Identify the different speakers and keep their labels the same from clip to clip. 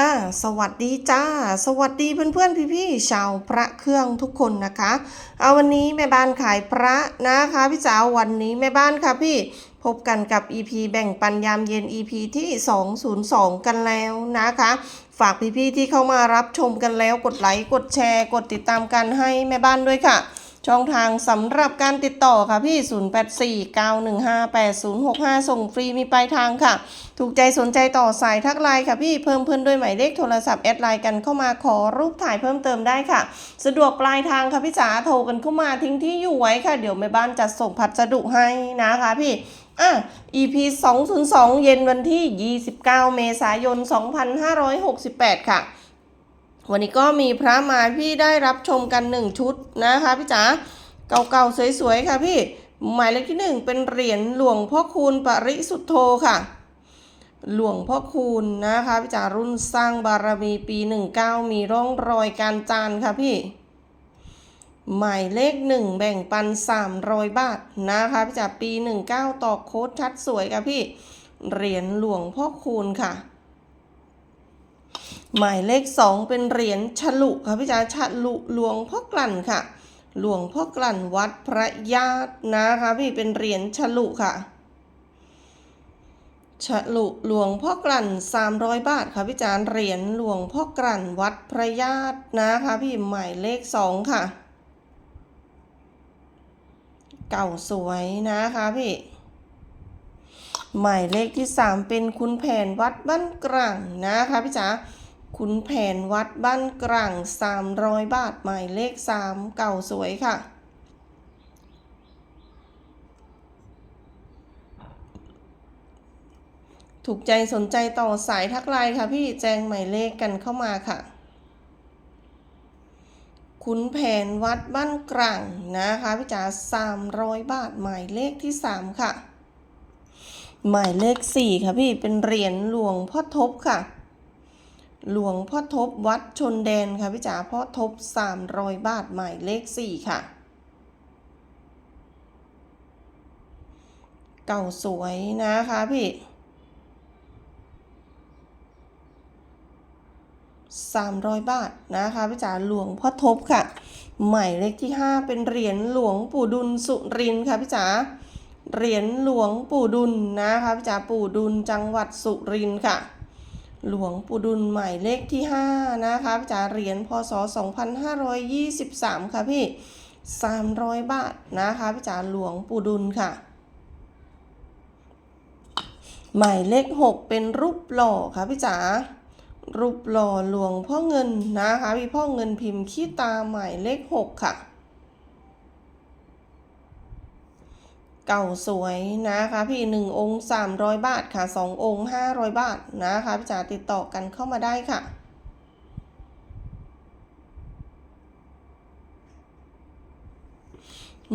Speaker 1: อ่าสวัสดีจ้า สวัสดีเพื่อนๆพี่ๆชาวพระเครื่องทุกคนนะคะเอาวันนี้แม่บ้านขายพระนะคะพี่จ๋าวันนี้แม่บ้านค่ะพี่พบกันกับ EP แบ่งปันยามเย็น EP ที่ 202 กันแล้วนะคะ ฝากพี่ๆที่เข้ามารับชมกันแล้วกดไลค์กดแชร์ กดติดตามกันให้แม่บ้านด้วยค่ะ ช่องทางสำหรับการติดต่อค่ะพี่ 0849158065 ส่งฟรีมีปลายทางค่ะ ถูกใจสนใจต่อสายทักไลน์ค่ะพี่ เพิ่มเพื่อนด้วยหมายเลขโทรศัพท์แอดไลน์กันเข้ามาขอรูปถ่ายเพิ่มเติมได้ค่ะ สะดวกปลายทางค่ะพี่จ๋าโทรกันเข้ามาทิ้งที่อยู่ไว้ค่ะ เดี๋ยวแม่บ้านจัดส่งพัสดุให้นะคะพี่อะ EP 202 เย็นวันที่ 29 เมษายน 2568 ค่ะ วันนี้ก็มีพระมาพี่ได้รับชมกันหนึ่งชุดนะคะพี่จ๋าเก่าๆสวยๆค่ะพี่หมายเลขที่หนึ่งเป็นเหรียญหลวงพ่อคูณปริสุทธโธค่ะ หลวงพ่อคูณนะคะพี่จ๋ารุ่นสร้างบารมีปี 19 มีร่องรอยการจานค่ะพี่ หมายเลขหนึ่งแบ่งปัน 300 บาทนะคะพี่จ๋าปี 19 ต่อโค้ดชัดสวยค่ะพี่เหรียญหลวงพ่อคูณค่ะ หมายเลขสองเป็นเหรียญฉลุค่ะพี่จ๋าฉลุหลวงพ่อกลั่นค่ะ หลวงพ่อกลั่นวัดพระญาตินะคะพี่เป็นเหรียญฉลุค่ะฉลุหลวงพ่อกลั่น 300 บาทค่ะพี่จานเหรียญหลวงพ่อกลั่นวัดพระญาตินะคะพี่หมายเลขสองค่ะ เก่าสวยนะคะพี่ หมายเลขที่สามเป็นคุณแผนวัดบ้านกลางนะคะพี่จ๋าคุณแผนวัดบ้านกลาง300 บาท หมายเลขสามเก่าสวยค่ะ ถูกใจสนใจต่อสายทักไลน์ค่ะพี่แจ้งหมายเลขกันเข้ามาค่ะคุณแผนวัดบ้านกลางนะคะพี่จ๋า300 บาทหมายเลขที่ 3 ค่ะ หมายเลข4ค่ะพี่เป็นเหรียญหลวงพ่อทบค่ะ หลวงพ่อทบวัดชนแดนค่ะพี่จ๋าพ่อทบ300บาทหมายเลข4ค่ะ เก่าสวยนะคะพี่300บาทนะคะพี่จ๋าหลวงพ่อทบค่ะ หมายเลขที่5เป็นเหรียญหลวงปู่ดุลสุรินค่ะพี่จ๋า เหรียญหลวงปู่ดุลนะคะพี่จ๋าปู่ดุลจังหวัดสุรินทร์ค่ะ หลวงปู่ดุลหมายเลขที่ 5 นะคะพี่จ๋าเหรียญพศ 2523 ค่ะพี่ 300 บาทนะคะพี่จ๋าหลวงปู่ดุลค่ะ หมายเลข 6 เป็นรูปหล่อค่ะพี่จ๋ารูปหล่อหลวงพ่อเงินนะคะพี่พ่อเงินพิมพ์ขี้ตาหมายเลขหกค่ะ เก่าสวยนะคะพี่หนึ่งองค์สามร้อยบาทค่ะสององค์ห้าร้อยบาทนะคะพี่จ๋าติดต่อกันเข้ามาได้ค่ะ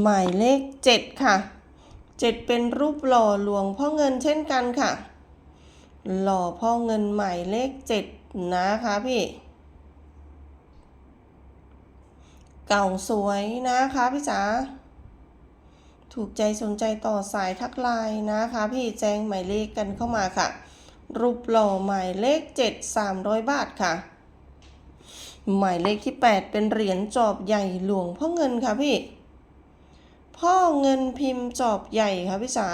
Speaker 1: หมายเลขเจ็ดค่ะเจ็ดเป็นรูปหล่อหลวงพ่อเงินเช่นกันค่ะ หล่อพ่อเงินหมายเลขเจ็ดนะคะพี่ เก่าสวยนะคะพี่จ๋า ถูกใจสนใจต่อสายทักไลน์นะคะ พี่แจ้งหมายเลขกันเข้ามาค่ะ รูปหล่อหมายเลขเจ็ดสามร้อยบาทค่ะ หมายเลขที่แปดเป็นเหรียญจอบใหญ่หลวงพ่อเงินค่ะพี่ พ่อเงินพิมพ์จอบใหญ่ค่ะพี่จ๋า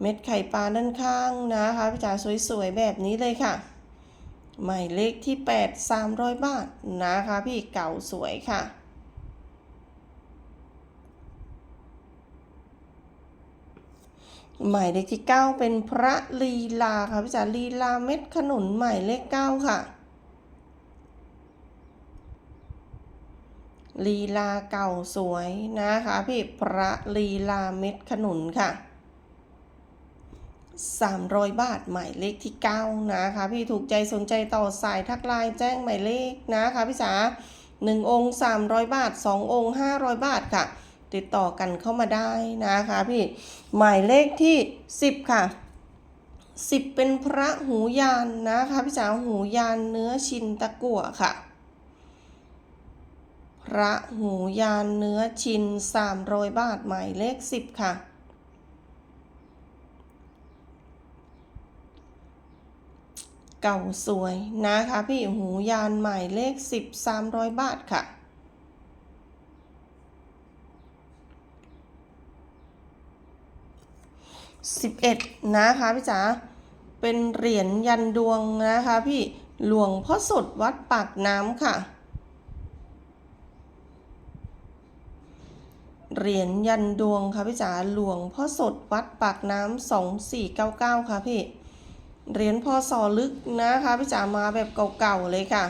Speaker 1: เม็ดไข่ปลาด้านข้างนะคะพี่จ๋าสวยๆแบบนี้เลยค่ะ หมายเลขที่ 8 300 บาทนะคะพี่เก่าสวยค่ะ หมายเลขที่ 9 เป็นพระลีลาค่ะพี่จ๋าลีลาเม็ดขนุนหมายเลข 9 ค่ะ ลีลาเก่าสวยนะคะพี่พระลีลาเม็ดขนุนค่ะ 300 บาทหมายเลขที่ 9 นะคะพี่ถูกใจสนใจต่อสายทักไลน์แจ้งหมายเลขนะคะพี่จ๋า1องค์ 300 บาท 2 องค์ 500 บาทค่ะ ติดต่อกันเข้ามาได้นะคะพี่หมายเลขที่ 10 ค่ะ 10 เป็นพระหูยานนะคะพี่จ๋าหูยานเนื้อชินตะกั่วค่ะ พระหูยานเนื้อชิน 300 บาทหมายเลข 10 ค่ะเก่าสวยนะคะพี่หูยานหมายเลขสิบสามร้อยบาทค่ะ สิบเอ็ดนะคะพี่จ๋าเป็นเหรียญยันดวงนะคะพี่หลวงพ่อสดวัดปากน้ำค่ะ เหรียญยันดวงค่ะพี่จ๋าหลวงพ่อสดวัดปากน้ำสองสี่เก้าเก้าค่ะพี่เหรียญพอสอลึกนะคะพี่จ๋ามาแบบเก่าๆเลยค่ะ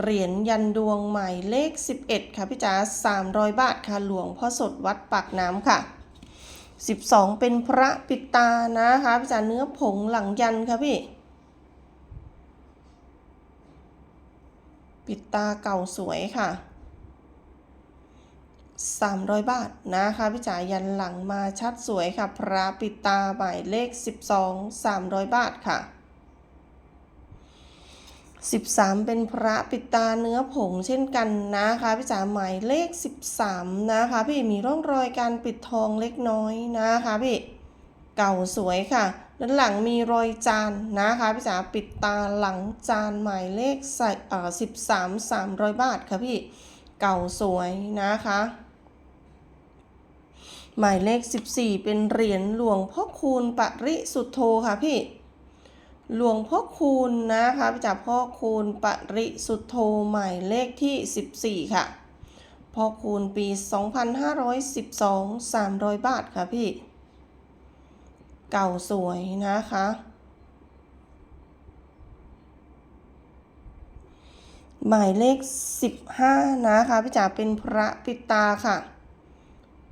Speaker 1: เหรียญยันดวงใหม่เลข 11 ค่ะพี่จ๋า300 บาทค่ะหลวงพ่อสดวัดปากน้ำค่ะ 12 เป็นพระปิดตานะคะพี่จ๋าเนื้อผงหลังยันค่ะพี่ ปิดตาเก่าสวยค่ะ 300 บาทนะคะพี่จ๋ายันหลังมาชัดสวยค่ะ พระปิดตาหมายเลข 12 300 บาทค่ะ 13 เป็นพระปิดตาเนื้อผงเช่นกันนะคะพี่จ๋าหมายเลข 13 นะคะพี่มีร่องรอยการปิดทองเล็กน้อยนะคะพี่เก่าสวยค่ะด้านหลังมีรอยจานนะคะพี่จ๋าปิดตาหลังจานหมายเลขใส่เอ่อ13 300บาทค่ะพี่เก่าสวยนะคะ หมายเลข 14 เป็นเหรียญหลวงพ่อคูณปริสุทโธค่ะพี่ หลวงพ่อคูณนะคะจากพ่อคูณปริสุทโธหมายเลขที่ 14 ค่ะ พ่อคูณปี 2512 300 บาทค่ะพี่ เก่าสวยนะคะ หมายเลข 15 นะคะพี่จ๋าเป็นพระปิตาค่ะ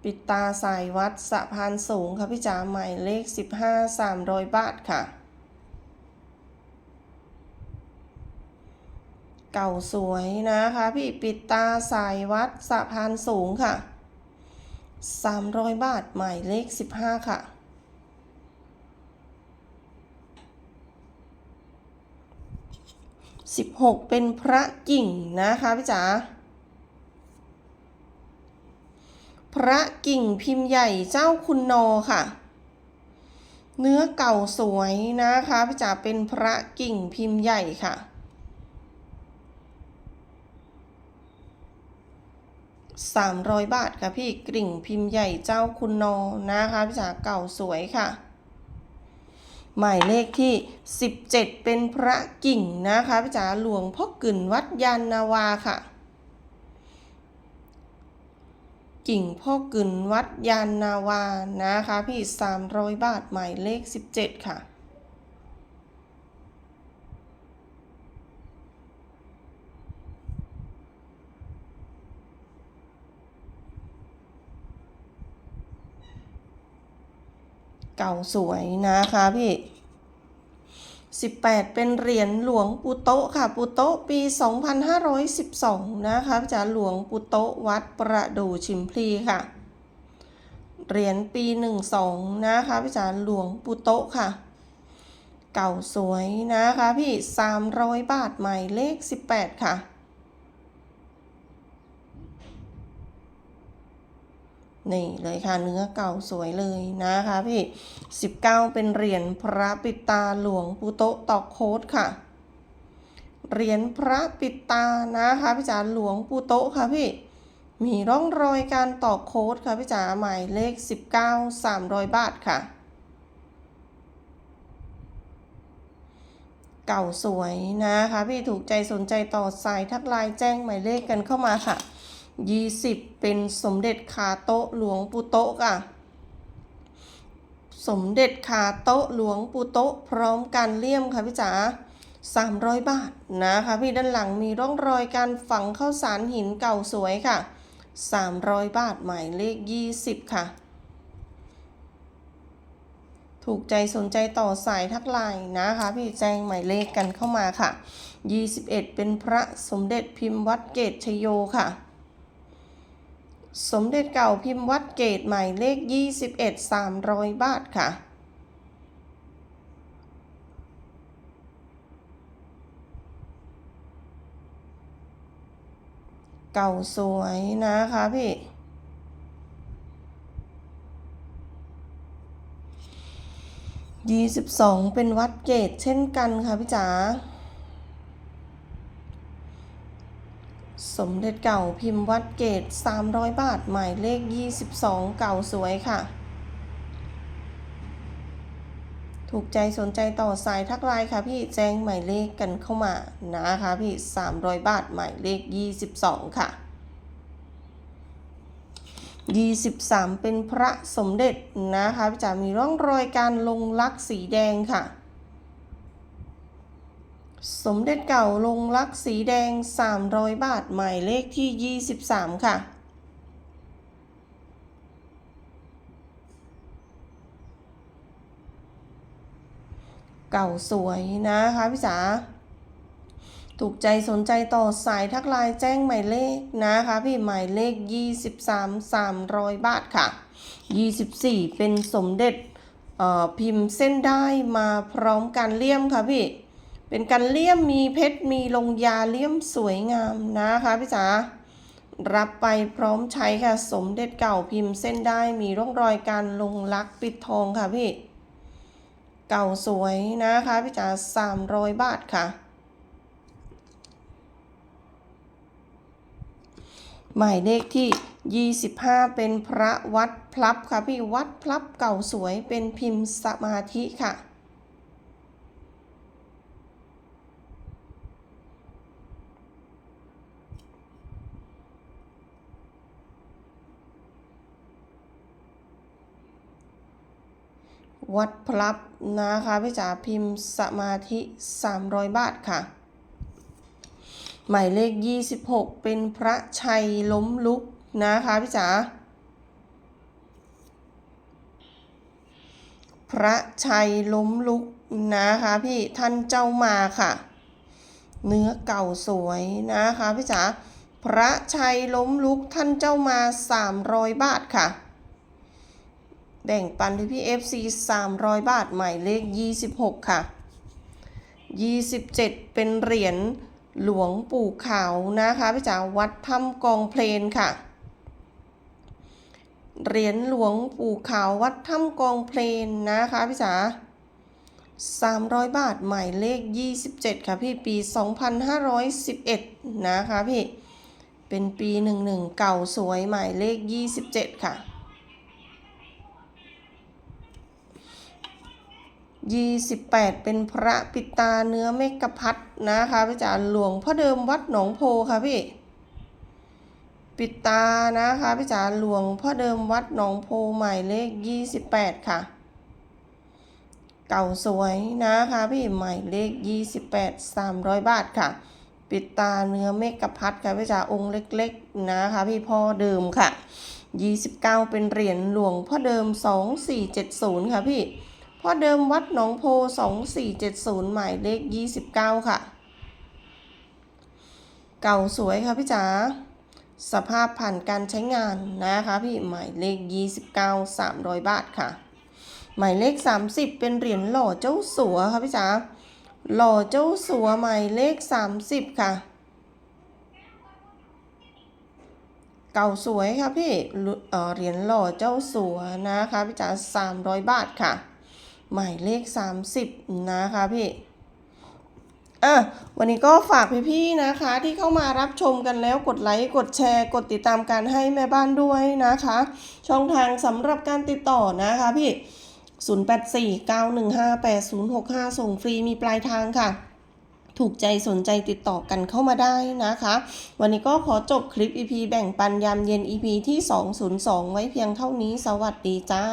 Speaker 1: ปิตาสายวัดสะพานสูงค่ะพี่จ๋าหมายเลข 15 300 บาทค่ะ เก่าสวยนะคะ พี่ปิดตาสายวัดสะพานสูงค่ะ 300 บาทหมายเลข 15 ค่ะ 16 เป็นพระกิ่งนะคะพี่จ๋าพระกิ่งพิมพ์ใหญ่เจ้าคุณนอค่ะ เนื้อเก่าสวยนะคะพี่จ๋าเป็นพระกิ่งพิมพ์ใหญ่ค่ะ 300 บาทค่ะพี่กริ่งพิมพ์ใหญ่เจ้าคุณนอนะคะพี่จ๋าเก่าสวยค่ะ หมายเลขที่ 17 เป็นพระกิ่งนะคะพี่จ๋าหลวงพ่อกึ่นวัดยานนาวาค่ะ กิ่งพ่อกึ่นวัดยานนาวานะคะพี่ 300 บาทหมายเลข 17 ค่ะ ก่าสวยนะคะพี่ 18 เป็นเหรียญหลวงปู่โตะค่ะปู่โตะปี 2512 นะคะจะหลวงปู่โตะวัดประดู่ชิมพลีค่ะ เหรียญปี 12 นะคะพี่จ๋าหลวงปู่โตะค่ะ เก่าสวยนะคะพี่ 300 บาทใหมายเลข 18 ค่ะ นี่เลยค่ะเนื้อเก่าสวยเลยนะคะพี่ 19 เป็นเหรียญพระปิตาหลวงปู่โตตอกโคดค่ะ เหรียญพระปิตานะคะพี่จ๋าหลวงปู่โตค่ะพี่ มีร่องรอยการตอกโคดค่ะพี่จ๋าหมายเลข 19 300 บาทค่ะ เก่าสวยนะคะพี่ถูกใจสนใจต่อสายทักไลน์แจ้งหมายเลขกันเข้ามาค่ะ 20เป็นสมเด็จขาโตะหลวงปู่โตะค่ะ สมเด็จขาโตะหลวงปู่โตะพร้อมการเลี่ยมค่ะพี่จ๋า300บาทนะคะพี่ด้านหลังมีร่องรอยการฝังเข้าสารหินเก่าสวยค่ะ300บาทหมายเลข20ค่ะ ถูกใจสนใจต่อสายทักไลน์นะคะ พี่แจ้งหมายเลขกันเข้ามาค่ะ21เป็นพระสมเด็จพิมพ์วัดเกตชโยค่ะ สมเด็จเก่าพิมพ์วัดเกตหมายเลข 21 300 บาทค่ะ เก่าสวยนะคะพี่ยี่สิบสองเป็นวัดเกตเช่นกันค่ะพี่จ๋า สมเด็จเก่าพิมพ์วัดเกต 300 บาท หมายเลข 22 เก่าสวยค่ะ ถูกใจสนใจต่อสายทักไลน์ค่ะพี่แจ้งหมายเลขกันเข้ามานะคะพี่ 300 บาท หมายเลข 22 ค่ะ 23 เป็นพระสมเด็จนะคะพี่จ๋ามีร่องรอยการลงลักษ์สีแดงค่ะ สมเด็จเก่าลงลักสีแดง 300 บาท หมายเลขที่ 23 ค่ะ เก่าสวยนะคะพี่จ๋าถูกใจสนใจต่อสายทักไลน์แจ้งหมายเลขนะคะพี่หมายเลข 23 300 บาทค่ะ 24 เป็นสมเด็จพิมพ์เส้นได้มาพร้อมกันเลี่ยมค่ะพี่ เป็นกันเลี่ยมมีเพชรมีลงยาเลี่ยมสวยงามนะคะพี่จ๋ารับไปพร้อมใช้ค่ะ สมเด็จเก่าพิมพ์เส้นได้มีร่องรอยการลงลักปิดทองค่ะพี่ เก่าสวยนะคะพี่จ๋า300บาทค่ะหมายเลขที่ 25 เป็นพระวัดพลับค่ะพี่วัดพลับเก่าสวยเป็นพิมพ์สมาธิค่ะ วัดพลับนะคะพี่จ๋าพิมพ์สมาธิ 300 บาทค่ะ หมายเลข 26 เป็นพระชัยล้มลุกนะคะพี่จ๋าพระชัยล้มลุกนะคะพี่ท่านเจ้ามาค่ะ เนื้อเก่าสวยนะคะพี่จ๋าพระชัยล้มลุกท่านเจ้ามา 300 บาทค่ะ แบ่งปันที่พี่ FC 300 บาทหมายเลข 26 ค่ะ 27 เป็นเหรียญหลวงปู่ขาวนะคะพี่จ๋าวัดถ้ำกองเพลนค่ะ เหรียญหลวงปู่ขาววัดถ้ำกองเพลนนะคะพี่จ๋า300 บาทหมายเลข 27 ค่ะพี่ปี 2511 นะคะพี่ เป็นปี 11 เก่าสวยหมายเลข 27 ค่ะ 28เป็นพระปิตาเนื้อเมกะพัดนะคะพี่จ๋าหลวงพ่อเดิมวัดหนองโพค่ะพี่ ปิตานะคะพี่จ๋าหลวงพ่อเดิมวัดหนองโพหมายเลข28ค่ะ เก่าสวยนะคะพี่หมายเลข28 300บาทค่ะ ปิดตาเนื้อเมกะพัดค่ะพี่จ๋าองค์เล็กๆนะคะพี่พ่อเดิมค่ะ29เป็นเหรียญหลวงพ่อเดิม2470ค่ะพี่ พ่อเดิมวัดหนองโพ 2470 หมายเลข 29 ค่ะ เก่าสวยค่ะพี่จ๋า สภาพผ่านการใช้งานนะคะพี่หมายเลข 29 300 บาทค่ะ หมายเลข 30 เป็นเหรียญหล่อเจ้าสัวค่ะพี่จ๋า หล่อเจ้าสัวหมายเลข 30 ค่ะ เก่าสวยค่ะพี่เหรียญหล่อเจ้าสัวนะคะพี่จ๋า300 บาทค่ะ หมายเลข 30 นะคะพี่อะวันนี้ก็ฝากพี่ๆนะคะ ที่เข้ามารับชมกันแล้วกดไลค์กดแชร์กดติดตามการให้แม่บ้านด้วยนะคะ ช่องทางสำหรับการติดต่อนะคะพี่ 0849158065 ส่งฟรีมีปลายทางค่ะ ถูกใจสนใจติดต่อกันเข้ามาได้นะคะ วันนี้ก็ขอจบคลิป EP แบ่งปันยามเย็น EP ที่ 202 ไว้เพียงเท่านี้สวัสดีจ้า